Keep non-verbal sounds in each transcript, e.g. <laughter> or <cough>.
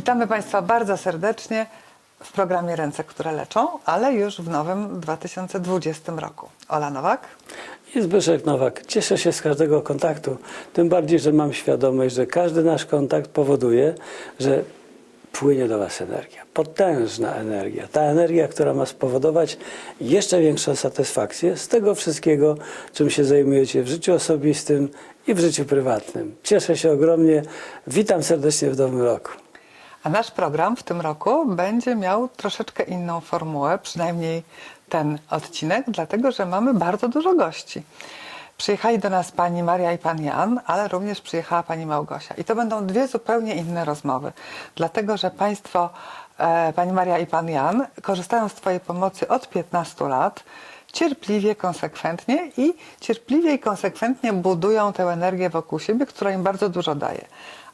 Witamy Państwa bardzo serdecznie w programie Ręce, które leczą, ale już w nowym 2020 roku. Ola Nowak. I Zbyszek Nowak. Cieszę się z każdego kontaktu, tym bardziej, że mam świadomość, że każdy nasz kontakt powoduje, że płynie do Was energia, potężna energia. Ta energia, która ma spowodować jeszcze większą satysfakcję z tego wszystkiego, czym się zajmujecie w życiu osobistym i w życiu prywatnym. Cieszę się ogromnie. Witam serdecznie w nowym roku. A nasz program w tym roku będzie miał troszeczkę inną formułę, przynajmniej ten odcinek, dlatego że mamy bardzo dużo gości. Przyjechali do nas pani Maria i pan Jan, ale również przyjechała pani Małgosia. I to będą dwie zupełnie inne rozmowy, dlatego że państwo, e, pani Maria i pan Jan, korzystają z twojej pomocy od 15 lat cierpliwie, konsekwentnie i cierpliwie i konsekwentnie budują tę energię wokół siebie, która im bardzo dużo daje.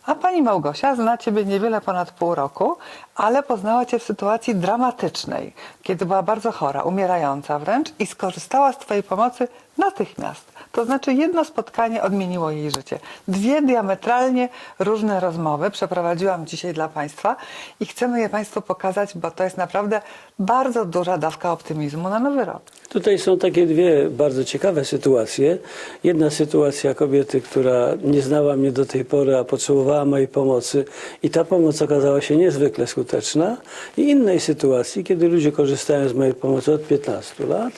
A pani Małgosia zna ciebie niewiele ponad pół roku, ale poznała cię w sytuacji dramatycznej, kiedy była bardzo chora, umierająca wręcz i skorzystała z twojej pomocy natychmiast. To znaczy jedno spotkanie odmieniło jej życie. Dwie diametralnie różne rozmowy przeprowadziłam dzisiaj dla Państwa i chcemy je Państwu pokazać, bo to jest naprawdę bardzo duża dawka optymizmu na nowy rok. Tutaj są takie dwie bardzo ciekawe sytuacje. Jedna sytuacja kobiety, która nie znała mnie do tej pory, a potrzebowała mojej pomocy i ta pomoc okazała się niezwykle skuteczna. I innej sytuacji, kiedy ludzie korzystają z mojej pomocy od 15 lat,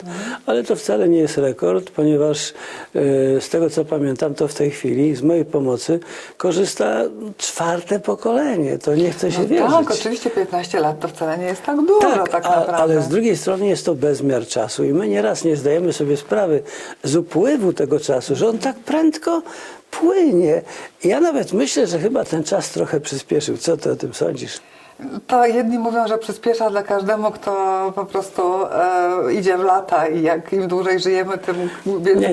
ale to wcale nie jest rekord, ponieważ z tego co pamiętam, to w tej chwili z mojej pomocy korzysta czwarte pokolenie. To nie chce się wierzyć. tak, oczywiście 15 lat to wcale nie jest tak dużo tak, a- naprawdę. ale z drugiej strony jest to bezmiar czasu i my nieraz nie zdajemy sobie sprawy z upływu tego czasu, że on tak prędko płynie. Ja nawet myślę, że chyba ten czas trochę przyspieszył. Co ty o tym sądzisz? To jedni mówią, że przyspiesza dla każdemu, kto po prostu e, idzie w lata i jak im dłużej żyjemy, tym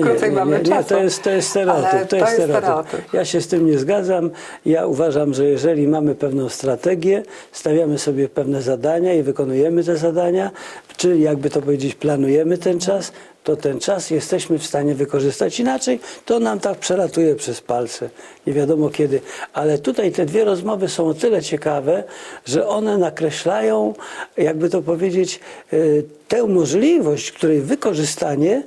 krócej mamy nie, czasu. to jest, to jest stereotyp. Ale to jest stereotyp. Ja się z tym nie zgadzam. Ja uważam, że jeżeli mamy pewną strategię, stawiamy sobie pewne zadania i wykonujemy te zadania, czyli jakby to powiedzieć, planujemy ten czas, to ten czas jesteśmy w stanie wykorzystać. Inaczej to nam tak przelatuje przez palce. Nie wiadomo kiedy. Ale tutaj te dwie rozmowy są o tyle ciekawe, że one nakreślają, jakby to powiedzieć, y, tę możliwość, której wykorzystanie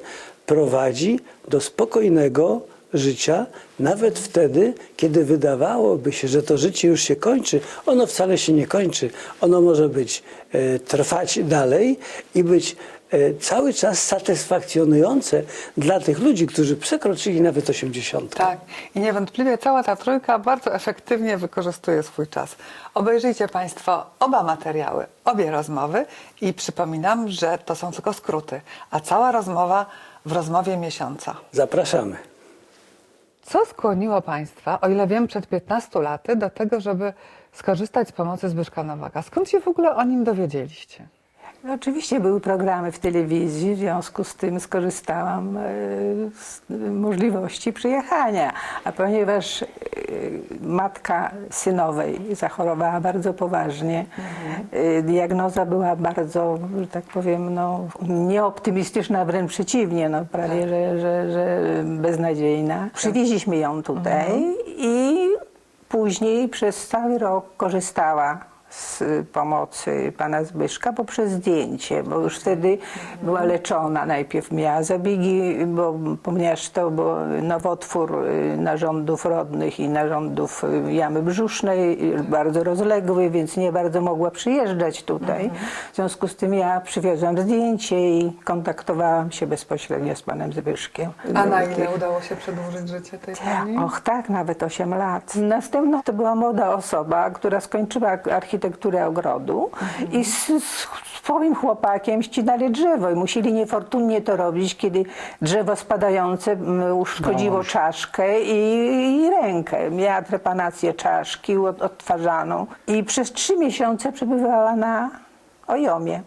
prowadzi do spokojnego życia, nawet wtedy, kiedy wydawałoby się, że to życie już się kończy. Ono wcale się nie kończy. Ono może być, e, trwać dalej i być e, cały czas satysfakcjonujące dla tych ludzi, którzy przekroczyli nawet 80. Tak. I niewątpliwie cała ta trójka bardzo efektywnie wykorzystuje swój czas. Obejrzyjcie Państwo oba materiały, obie rozmowy i przypominam, że to są tylko skróty, a cała rozmowa w rozmowie miesiąca. Zapraszamy. Co skłoniło Państwa, o ile wiem, przed 15 laty do tego, żeby skorzystać z pomocy Zbyszka Nowaka? Skąd się w ogóle o nim dowiedzieliście? Oczywiście były programy w telewizji, w związku z tym skorzystałam e, z możliwości przyjechania. A ponieważ e, matka synowej zachorowała bardzo poważnie, e, diagnoza była bardzo, że tak powiem, no, nieoptymistyczna, wręcz przeciwnie, no, prawie że, że, że beznadziejna. Przywieźliśmy ją tutaj i później przez cały rok korzystała z pomocy pana Zbyszka poprzez zdjęcie, bo już wtedy była leczona. Najpierw miała zabiegi, bo, ponieważ to był nowotwór y, narządów rodnych i narządów y, jamy brzusznej, y, bardzo rozległy, więc nie bardzo mogła przyjeżdżać tutaj. W związku z tym ja przywiozłam zdjęcie i kontaktowałam się bezpośrednio z panem Zbyszkiem. A na ile udało się przedłużyć życie tej pani? Och tak, nawet 8 lat. Następna to była młoda osoba, która skończyła architekturę ogrodu i z, z swoim chłopakiem ścinali drzewo i musieli niefortunnie to robić, kiedy drzewo spadające m, uszkodziło czaszkę i, i rękę. Miała trepanację czaszki od- odtwarzaną i przez trzy miesiące przebywała na ojomie.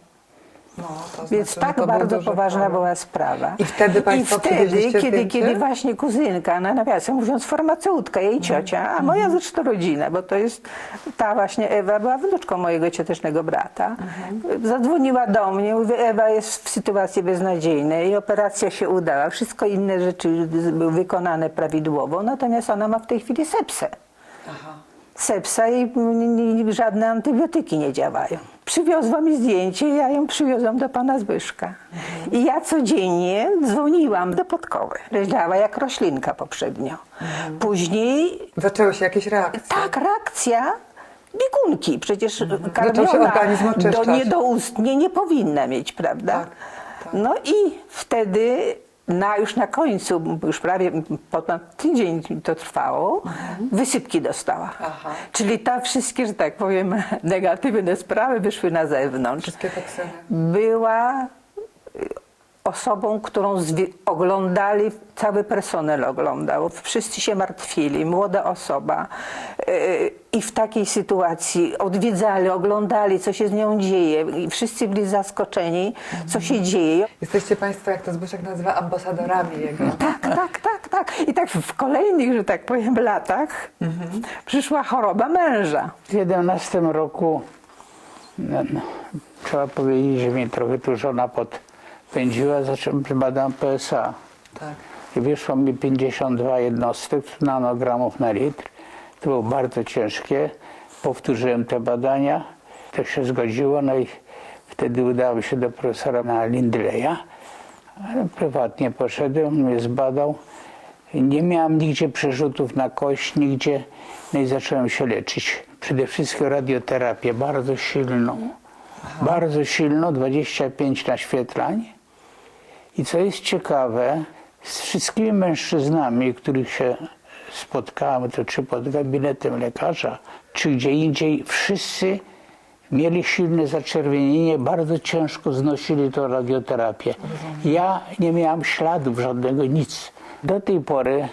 No, to Więc znaczy, tak bardzo poważna była sprawa. I wtedy państwo I wtedy, kiedy, kiedy właśnie kuzynka, no nawiasem mówiąc farmaceutka, jej ciocia, a moja zresztą rodzina, bo to jest ta właśnie Ewa, była wnuczką mojego ciotecznego brata. Zadzwoniła do mnie, mówi, Ewa jest w sytuacji beznadziejnej i operacja się udała. Wszystko inne rzeczy były wykonane prawidłowo, natomiast ona ma w tej chwili sepsę. Aha. Sepsa i żadne antybiotyki nie działają. Przywiozła mi zdjęcie, ja ją przywiozłam do pana Zbyszka. I ja codziennie dzwoniłam do Podkowy. Leżała jak roślinka poprzednio. Później Zaczęły się jakieś reakcje. tak, reakcja biegunki. Przecież się karmiona organizm do oczyszczać. niedoustnie nie powinna mieć, prawda? Tak, tak. No i wtedy na, już na końcu, już prawie ponad tydzień to trwało, wysypki dostała. Mhm. Aha. Czyli te wszystkie, że tak powiem, <laughs> negatywne sprawy wyszły na zewnątrz. Wszystkie toksyny. Była y, osobą, którą oglądali, cały personel oglądał. Wszyscy się martwili, młoda osoba. Yy, I w takiej sytuacji odwiedzali, oglądali, co się z nią dzieje. I wszyscy byli zaskoczeni, co się dzieje. Jesteście Państwo, jak to Zbyszek nazywa, ambasadorami jego. Tak, tak, tak, tak. I tak w kolejnych, że tak powiem, latach przyszła choroba męża. W 11 roku no, no, trzeba powiedzieć, że mnie trochę tu żona podpędziła, zacząłem badam PSA. Tak. I wyszło mi 52 jednostek nanogramów na litr. To było bardzo ciężkie. Powtórzyłem te badania. To się zgodziło, no i wtedy udało się do profesora na Lindleya. Prywatnie poszedłem, mnie zbadał. Nie miałem nigdzie przerzutów na kość, nigdzie. No i zacząłem się leczyć. Przede wszystkim radioterapię, bardzo silną. Bardzo silną, 25 naświetlań. I co jest ciekawe, z wszystkimi mężczyznami, których się spotkałem, to czy pod gabinetem lekarza, czy gdzie indziej, wszyscy mieli silne zaczerwienienie, bardzo ciężko znosili tą radioterapię. Ja nie miałem śladów żadnego, nic. Do tej pory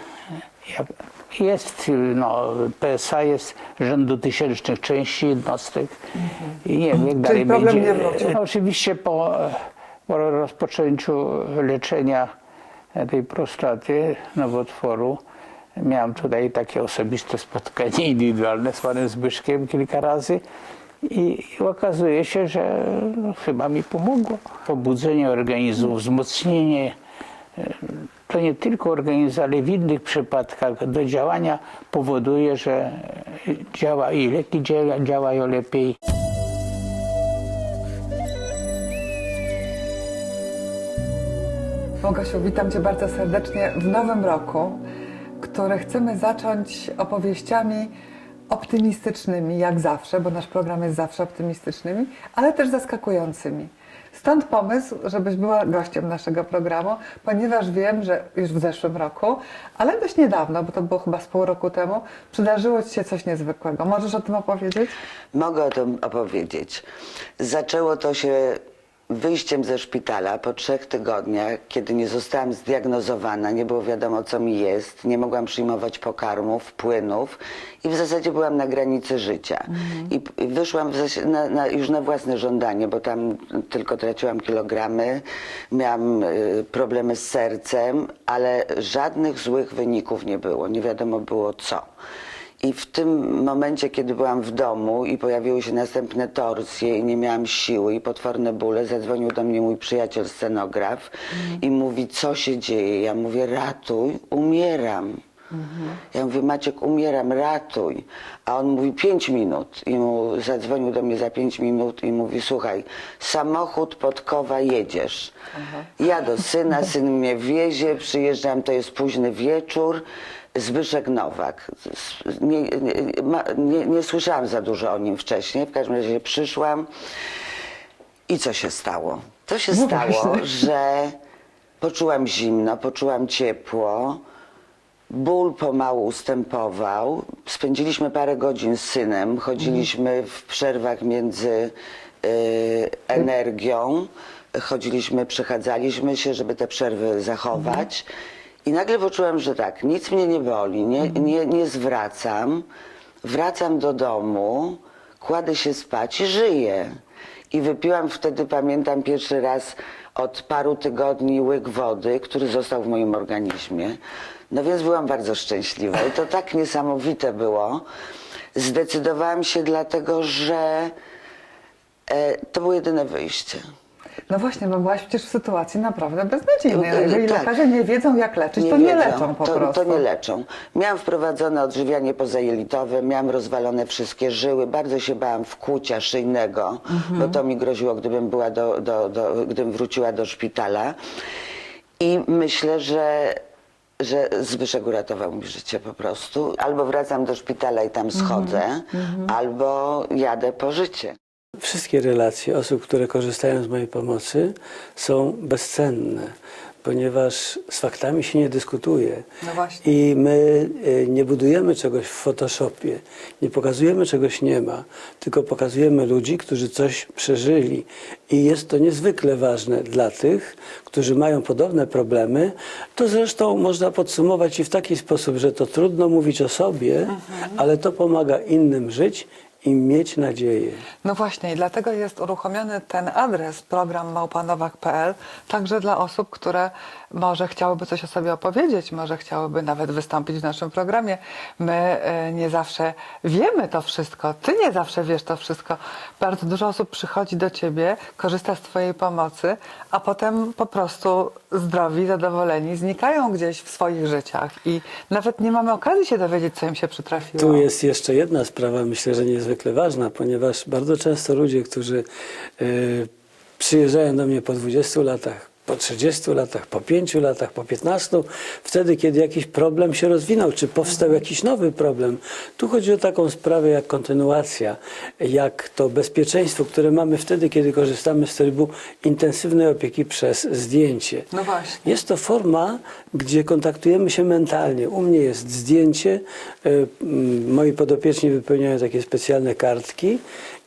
jest, no, PSA jest rzędu tysięcznych części jednostek i nie wiem, jak dalej problem będzie. nie. No, Oczywiście po, po rozpoczęciu leczenia tej prostaty, nowotworu, miałem tutaj takie osobiste spotkanie indywidualne z panem Zbyszkiem kilka razy i, okazuje się, że chyba mi pomogło. Pobudzenie organizmu, wzmocnienie to nie tylko organizm, ale w innych przypadkach do działania powoduje, że działa i leki dzia- działają lepiej. Mogasiu, witam Cię bardzo serdecznie w nowym roku, który chcemy zacząć opowieściami optymistycznymi, jak zawsze, bo nasz program jest zawsze optymistycznymi, ale też zaskakującymi. Stąd pomysł, żebyś była gościem naszego programu, ponieważ wiem, że już w zeszłym roku, ale dość niedawno, bo to było chyba z pół roku temu, przydarzyło Ci się coś niezwykłego. Możesz o tym opowiedzieć? Mogę o tym opowiedzieć. Zaczęło to się wyjściem ze szpitala po trzech tygodniach, kiedy nie zostałam zdiagnozowana, nie było wiadomo co mi jest, nie mogłam przyjmować pokarmów, płynów i w zasadzie byłam na granicy życia. I, I wyszłam na, na, już na własne żądanie, bo tam tylko traciłam kilogramy, miałam y, problemy z sercem, ale żadnych złych wyników nie było, nie wiadomo było co. I w tym momencie, kiedy byłam w domu i pojawiły się następne torsje i nie miałam siły i potworne bóle, zadzwonił do mnie mój przyjaciel scenograf i mówi, co się dzieje? Ja mówię, ratuj, umieram. Ja mówię, Maciek, umieram, ratuj. A on mówi, pięć minut. I mu zadzwonił do mnie za pięć minut i mówi, słuchaj, samochód Podkowa, jedziesz. Ja do syna, syn mnie wiezie, przyjeżdżam, to jest późny wieczór. Zbyszek Nowak. Nie, nie, nie, słyszałam za dużo o nim wcześniej. W każdym razie przyszłam. I co się stało? To się No stało, właśnie. że poczułam zimno, poczułam ciepło. Ból pomału ustępował. Spędziliśmy parę godzin z synem. Chodziliśmy w przerwach między y, energią. Chodziliśmy, przechadzaliśmy się, żeby te przerwy zachować. I nagle poczułam, że tak, nic mnie nie boli, nie, nie, nie zwracam. Wracam do domu, kładę się spać i żyję. I wypiłam wtedy, pamiętam, pierwszy raz od paru tygodni łyk wody, który został w moim organizmie. No więc byłam bardzo szczęśliwa i to tak niesamowite było. Zdecydowałam się dlatego, że e, to było jedyne wyjście. No właśnie, bo byłaś przecież w sytuacji naprawdę beznadziejnej. E, Jeżeli tak. lekarze nie wiedzą, jak leczyć, to nie wiedzą. leczą po to, prostu. To nie leczą. Miałam wprowadzone odżywianie pozajelitowe, miałam rozwalone wszystkie żyły, bardzo się bałam wkłucia szyjnego, bo to mi groziło, gdybym była do, do, do, gdybym wróciła do szpitala. I myślę, że że Zbyszek uratował mi życie po prostu. Albo wracam do szpitala i tam schodzę, albo jadę po życie. Wszystkie relacje osób, które korzystają z mojej pomocy są bezcenne, ponieważ z faktami się nie dyskutuje. No właśnie. I my y, nie budujemy czegoś w Photoshopie, nie pokazujemy czegoś nie ma, tylko pokazujemy ludzi, którzy coś przeżyli. I jest to niezwykle ważne dla tych, którzy mają podobne problemy. To zresztą można podsumować i w taki sposób, że to trudno mówić o sobie, ale to pomaga innym żyć i mieć nadzieję. No właśnie, i dlatego jest uruchomiony ten adres, program małpanowak.pl, także dla osób, które może chciałyby coś o sobie opowiedzieć, może chciałyby nawet wystąpić w naszym programie. My e, nie zawsze wiemy to wszystko, ty nie zawsze wiesz to wszystko. Bardzo dużo osób przychodzi do ciebie, korzysta z twojej pomocy, a potem po prostu zdrowi, zadowoleni, znikają gdzieś w swoich życiach i nawet nie mamy okazji się dowiedzieć, co im się przytrafiło. Tu jest jeszcze jedna sprawa, myślę, że niezwykle ważna, ponieważ bardzo często ludzie, którzy y, przyjeżdżają do mnie po 20 latach, po 30 latach, po 5 latach, po 15, wtedy, kiedy jakiś problem się rozwinął, czy powstał jakiś nowy problem. Tu chodzi o taką sprawę jak kontynuacja, jak to bezpieczeństwo, które mamy wtedy, kiedy korzystamy z trybu intensywnej opieki przez zdjęcie. No właśnie. Jest to forma, gdzie kontaktujemy się mentalnie. U mnie jest zdjęcie, y, moi podopieczni wypełniają takie specjalne kartki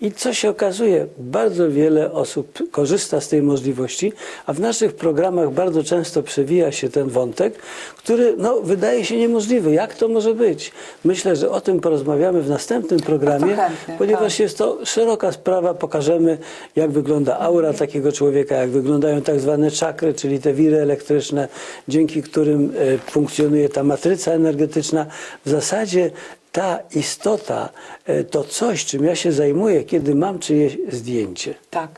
i co się okazuje, bardzo wiele osób korzysta z tej możliwości, a w naszych programach bardzo często przewija się ten wątek, który no, wydaje się niemożliwy. Jak to może być? Myślę, że o tym porozmawiamy w następnym programie, chętnie, ponieważ tak. jest to szeroka sprawa. Pokażemy, jak wygląda aura takiego człowieka, jak wyglądają tak zwane czakry, czyli te wiry elektryczne, dzięki którym e, funkcjonuje ta matryca energetyczna. W zasadzie ta istota, e, to coś, czym ja się zajmuję, kiedy mam czyjeś zdjęcie. Tak.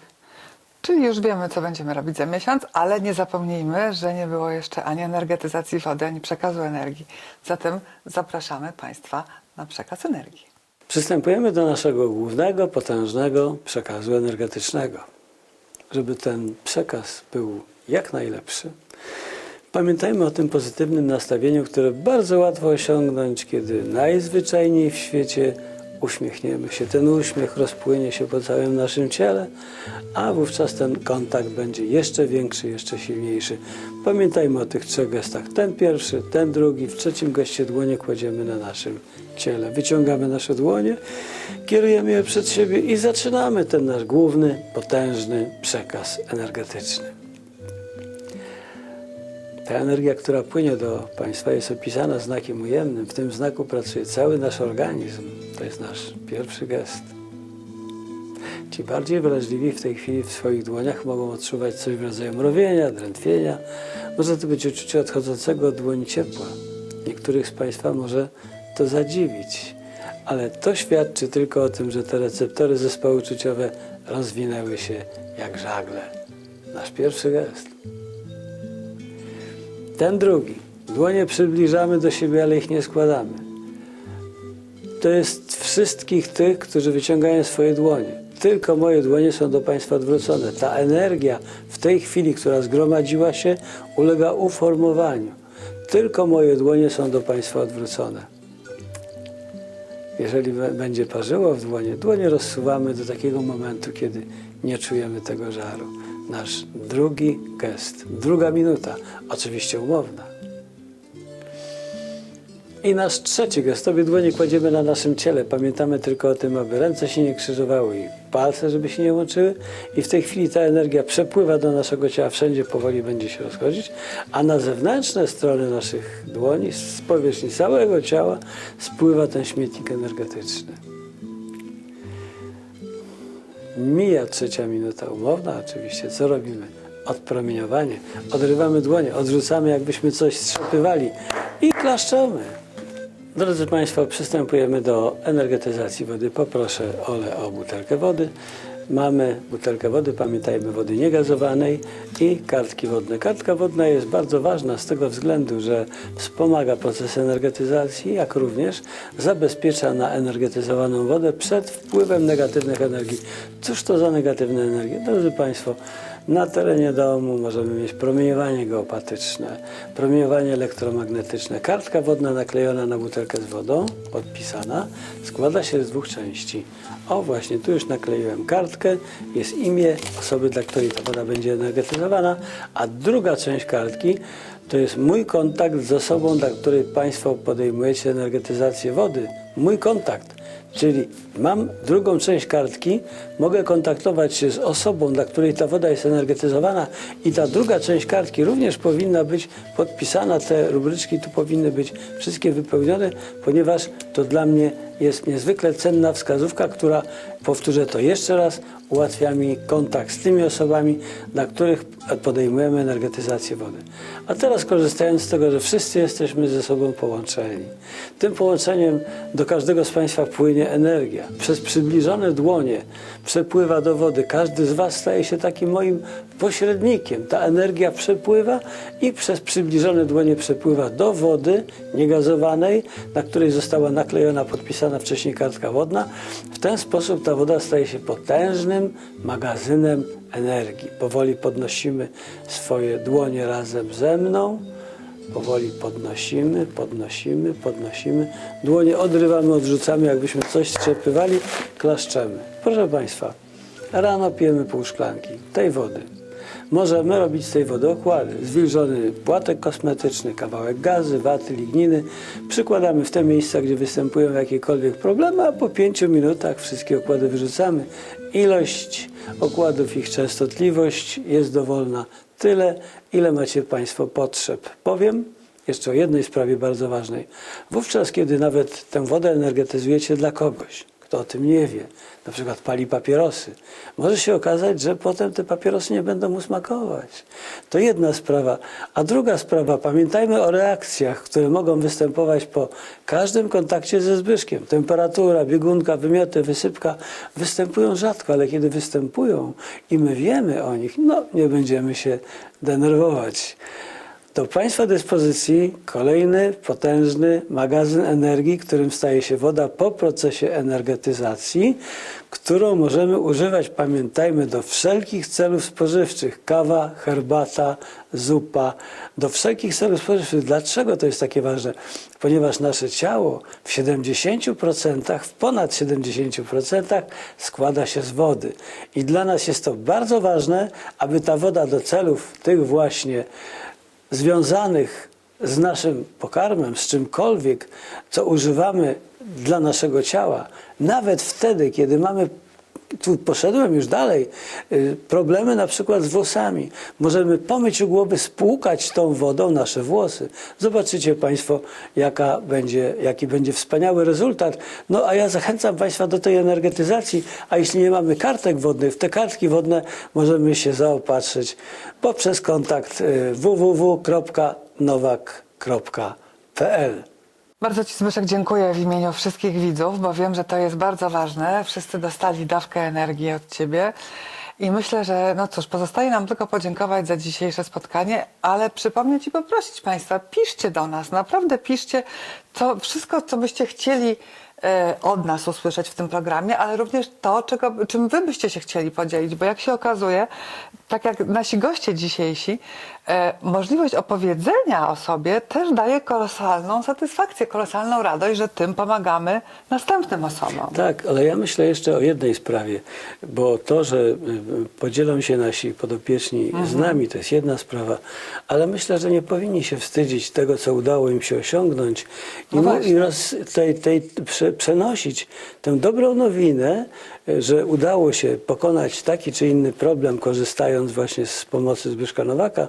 Czyli już wiemy, co będziemy robić za miesiąc, ale nie zapomnijmy, że nie było jeszcze ani energetyzacji wody, ani przekazu energii. Zatem zapraszamy Państwa na przekaz energii. Przystępujemy do naszego głównego, potężnego przekazu energetycznego. Żeby ten przekaz był jak najlepszy, pamiętajmy o tym pozytywnym nastawieniu, które bardzo łatwo osiągnąć, kiedy najzwyczajniej w świecie uśmiechniemy się. Ten uśmiech rozpłynie się po całym naszym ciele, a wówczas ten kontakt będzie jeszcze większy, jeszcze silniejszy. Pamiętajmy o tych trzech gestach. Ten pierwszy, ten drugi, w trzecim geście dłonie kładziemy na naszym ciele. Wyciągamy nasze dłonie, kierujemy je przed siebie i zaczynamy ten nasz główny, potężny przekaz energetyczny. Ta energia, która płynie do Państwa, jest opisana znakiem ujemnym. W tym znaku pracuje cały nasz organizm. To jest nasz pierwszy gest. Ci bardziej wrażliwi w tej chwili w swoich dłoniach mogą odczuwać coś w rodzaju mrowienia, drętwienia. Może to być uczucie odchodzącego od dłoni ciepła. Niektórych z Państwa może to zadziwić, ale to świadczy tylko o tym, że te receptory zespoły uczuciowe rozwinęły się jak żagle. Nasz pierwszy gest. Ten drugi. Dłonie przybliżamy do siebie, ale ich nie składamy. To jest wszystkich tych, którzy wyciągają swoje dłonie. Tylko moje dłonie są do Państwa odwrócone. Ta energia w tej chwili, która zgromadziła się, ulega uformowaniu. Tylko moje dłonie są do Państwa odwrócone. Jeżeli będzie parzyło w dłonie, dłonie rozsuwamy do takiego momentu, kiedy nie czujemy tego żaru. Nasz drugi gest, druga minuta, oczywiście umowna. I nasz trzeci gest, obie dłonie kładziemy na naszym ciele. Pamiętamy tylko o tym, aby ręce się nie krzyżowały i palce, żeby się nie łączyły. I w tej chwili ta energia przepływa do naszego ciała, wszędzie powoli będzie się rozchodzić, a na zewnętrzne strony naszych dłoni, z powierzchni całego ciała, spływa ten śmietnik energetyczny. Mija trzecia minuta umowna oczywiście. Co robimy? Odpromieniowanie. Odrywamy dłonie, odrzucamy jakbyśmy coś strzepywali i klaszczemy. Drodzy Państwo, przystępujemy do energetyzacji wody. Poproszę Ole o butelkę wody. Mamy butelkę wody, pamiętajmy wody niegazowanej i kartki wodne. Kartka wodna jest bardzo ważna z tego względu, że wspomaga proces energetyzacji, jak również zabezpiecza na energetyzowaną wodę przed wpływem negatywnych energii. Cóż to za negatywne energie? Drodzy Państwo, na terenie domu możemy mieć promieniowanie geopatyczne, promieniowanie elektromagnetyczne. Kartka wodna naklejona na butelkę z wodą, podpisana, składa się z dwóch części. O, właśnie, tu już nakleiłem kartkę, jest imię osoby, dla której ta woda będzie energetyzowana, a druga część kartki to jest mój kontakt z osobą, dla której Państwo podejmujecie energetyzację wody. Mój kontakt. Czyli mam drugą część kartki, mogę kontaktować się z osobą, dla której ta woda jest energetyzowana i ta druga część kartki również powinna być podpisana. Te rubryczki tu powinny być wszystkie wypełnione, ponieważ to dla mnie jest niezwykle cenna wskazówka, która, powtórzę to jeszcze raz, ułatwia mi kontakt z tymi osobami, dla których podejmujemy energetyzację wody. A teraz korzystając z tego, że wszyscy jesteśmy ze sobą połączeni, tym połączeniem do każdego z Państwa płynie energia. Przez przybliżone dłonie przepływa do wody. Każdy z Was staje się takim moim pośrednikiem. Ta energia przepływa i przez przybliżone dłonie przepływa do wody niegazowanej, na której została naklejona, podpisana wcześniej kartka wodna. W ten sposób ta woda staje się potężnym magazynem energii. Powoli podnosimy swoje dłonie razem ze mną. Powoli podnosimy, podnosimy, podnosimy. Dłonie odrywamy, odrzucamy, jakbyśmy coś strzepywali, klaszczemy. Proszę Państwa, rano pijemy pół szklanki tej wody. Możemy robić z tej wody okłady. Zwilżony płatek kosmetyczny, kawałek gazy, waty, ligniny. Przykładamy w te miejsca, gdzie występują jakiekolwiek problemy, a po pięciu minutach wszystkie okłady wyrzucamy. Ilość okładów, ich częstotliwość jest dowolna. Tyle, ile macie Państwo potrzeb. Powiem jeszcze o jednej sprawie bardzo ważnej. Wówczas, kiedy nawet tę wodę energetyzujecie dla kogoś, kto o tym nie wie, na przykład pali papierosy, może się okazać, że potem te papierosy nie będą mu smakować. To jedna sprawa. A druga sprawa, pamiętajmy o reakcjach, które mogą występować po każdym kontakcie ze Zbyszkiem. Temperatura, biegunka, wymioty, wysypka występują rzadko, ale kiedy występują i my wiemy o nich, no nie będziemy się denerwować. Do Państwa dyspozycji kolejny potężny magazyn energii, którym staje się woda po procesie energetyzacji, którą możemy używać, pamiętajmy, do wszelkich celów spożywczych. Kawa, herbata, zupa, do wszelkich celów spożywczych. Dlaczego to jest takie ważne? Ponieważ nasze ciało w 70%, w ponad 70% składa się z wody. I dla nas jest to bardzo ważne, aby ta woda do celów tych właśnie związanych z naszym pokarmem, z czymkolwiek, co używamy dla naszego ciała, nawet wtedy, kiedy mamy, tu poszedłem już dalej, y, problemy na przykład z włosami. Możemy pomyć u głowy, spłukać tą wodą nasze włosy. Zobaczycie Państwo, jaka będzie, jaki będzie wspaniały rezultat. No a ja zachęcam Państwa do tej energetyzacji, a jeśli nie mamy kartek wodnych, w te kartki wodne możemy się zaopatrzyć poprzez kontakt y, www.nowak.pl. Bardzo Ci Zbyszek dziękuję w imieniu wszystkich widzów, bo wiem, że to jest bardzo ważne. Wszyscy dostali dawkę energii od Ciebie. I myślę, że no cóż, pozostaje nam tylko podziękować za dzisiejsze spotkanie, ale przypomnieć i poprosić Państwa, piszcie do nas, naprawdę piszcie to wszystko, co byście chcieli e, od nas usłyszeć w tym programie, ale również to, czego, czym Wy byście się chcieli podzielić, bo jak się okazuje, tak jak nasi goście dzisiejsi, możliwość opowiedzenia o sobie też daje kolosalną satysfakcję, kolosalną radość, że tym pomagamy następnym osobom. Tak, ale ja myślę jeszcze o jednej sprawie, bo to, że y, podzielą się nasi podopieczni z nami, to jest jedna sprawa, ale myślę, że nie powinni się wstydzić tego, co udało im się osiągnąć i, No i roz, tej, tej, prze, przenosić tę dobrą nowinę, że udało się pokonać taki czy inny problem, korzystając właśnie z pomocy Zbyszka Nowaka,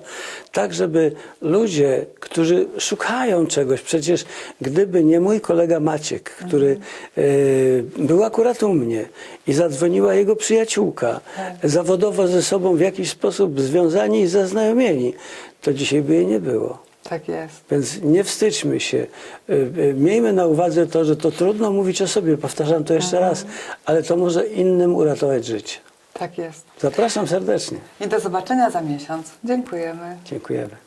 tak żeby ludzie, którzy szukają czegoś, przecież gdyby nie mój kolega Maciek, który y, był akurat u mnie i zadzwoniła jego przyjaciółka, zawodowo ze sobą w jakiś sposób związani i zaznajomieni, to dzisiaj by jej nie było. Tak jest. Więc nie wstydźmy się. Y, y, Miejmy na uwadze to, że to trudno mówić o sobie, powtarzam to jeszcze raz, ale to może innym uratować życie. Tak jest. Zapraszam serdecznie. I do zobaczenia za miesiąc. Dziękujemy. Dziękujemy.